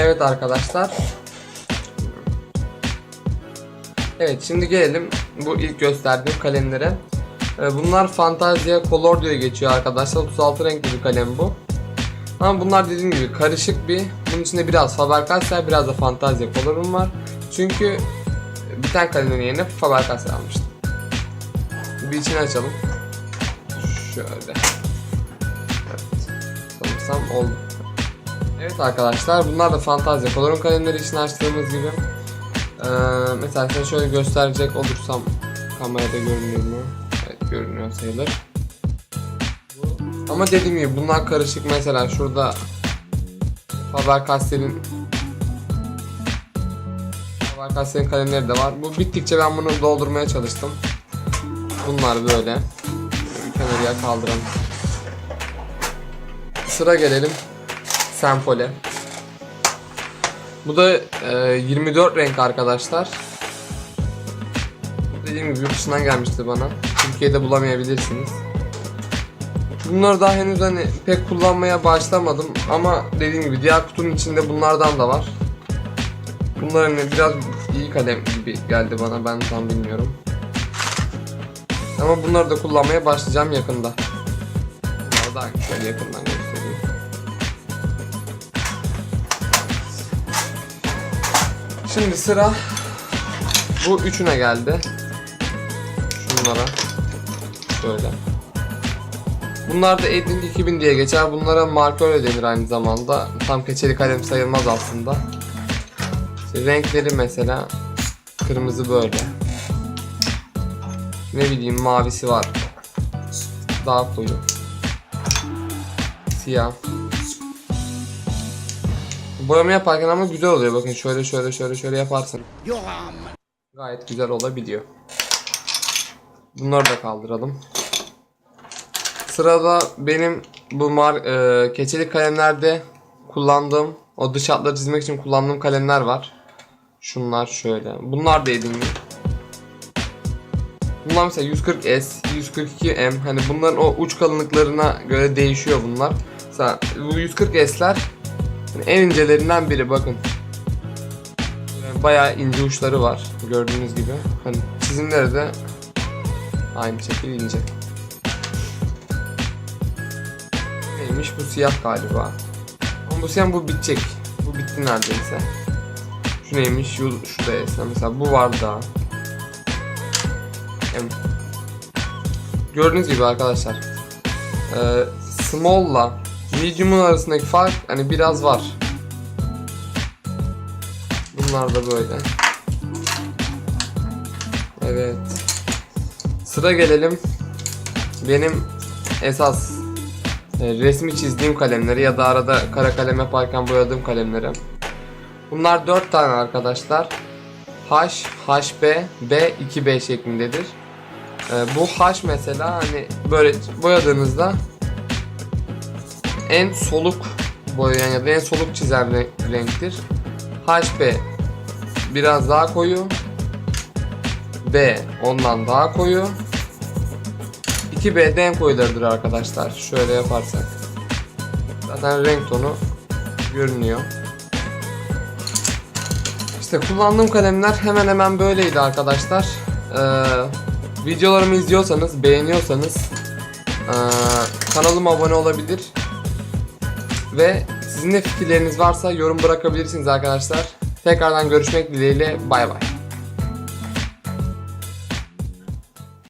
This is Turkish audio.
Evet arkadaşlar. Evet şimdi gelelim bu ilk gösterdiğim kalemlere. Ee, Bunlar Fantasia Color diye geçiyor arkadaşlar. 36 renkli bir kalem bu. Ama bunlar dediğim gibi karışık bir. Bunun içinde biraz Faber-Castell biraz da Fantasia Color'um var. Çünkü bir tane kalemin yerine Faber-Castell almıştım. Bir içini açalım. Şöyle. Evet. Sanırsam oldu. Evet arkadaşlar bunlar da Fantasia Color'un kalemleri için açtığımız gibi. Ee, mesela size şöyle gösterecek olursam kamerada görünüyor mu? Evet görünüyor sayılır. Ama dediğim gibi bunlar karışık mesela şurada Faber-Castell'in Faber-Castell'in kalemleri de var. Bu bittikçe ben bunu doldurmaya çalıştım. Bunlar böyle. Kenarıya kaldıralım. Sıra gelelim Senfole. Bu da e, 24 renk arkadaşlar. Dediğim gibi yurt dışından gelmişti bana. Türkiye'de bulamayabilirsiniz. Bunları daha henüz hani pek kullanmaya başlamadım ama dediğim gibi diğer kutunun içinde bunlardan da var. Bunlar hani biraz iyi kalem gibi geldi bana ben tam bilmiyorum. Ama bunları da kullanmaya başlayacağım yakında. Bunları daha şöyle yakından Şimdi sıra bu üçüne geldi. Şunlara. Şöyle. Bunlar da Edin 2000 diye geçer. Bunlara markör denir aynı zamanda. Tam keçeli kalem sayılmaz aslında. İşte renkleri mesela kırmızı böyle. Ne bileyim mavisi var. Daha koyu. Siyah. Boyama yaparken ama güzel oluyor. Bakın şöyle şöyle şöyle şöyle yaparsın. Gayet güzel olabiliyor. Bunları da kaldıralım. Sırada benim bu mar e, keçeli kalemlerde kullandığım o dış hatları çizmek için kullandığım kalemler var. Şunlar şöyle. Bunlar da edindim. Bunlar mesela 140S, 142M hani bunların o uç kalınlıklarına göre değişiyor bunlar. Mesela bu 140S'ler yani en incelerinden biri bakın. Yani bayağı ince uçları var gördüğünüz gibi. Hani çizimleri de aynı şekilde ince. Neymiş bu siyah galiba. Ama bu siyah bu bitecek. Bu bitti neredeyse. Şu neymiş? Şu, şu da. Mesela bu var daha. Em. Gördüğünüz gibi arkadaşlar. Ee, small'la medium'un arasındaki fark hani biraz var. Bunlar da böyle. Evet. Sıra gelelim. Benim esas e, resmi çizdiğim kalemleri ya da arada kara kalem yaparken boyadığım kalemleri. Bunlar 4 tane arkadaşlar. H, HB, B, 2B şeklindedir. E, bu H mesela hani böyle boyadığınızda en soluk boyayan ya da en soluk çizen re- renktir. HB biraz daha koyu. B ondan daha koyu. 2B'de en koyularıdır arkadaşlar. Şöyle yaparsak. Zaten renk tonu görünüyor. İşte kullandığım kalemler hemen hemen böyleydi arkadaşlar. Ee, videolarımı izliyorsanız, beğeniyorsanız ee, kanalıma abone olabilir. Ve sizin de fikirleriniz varsa yorum bırakabilirsiniz arkadaşlar. Tekrardan görüşmek dileğiyle bay bay.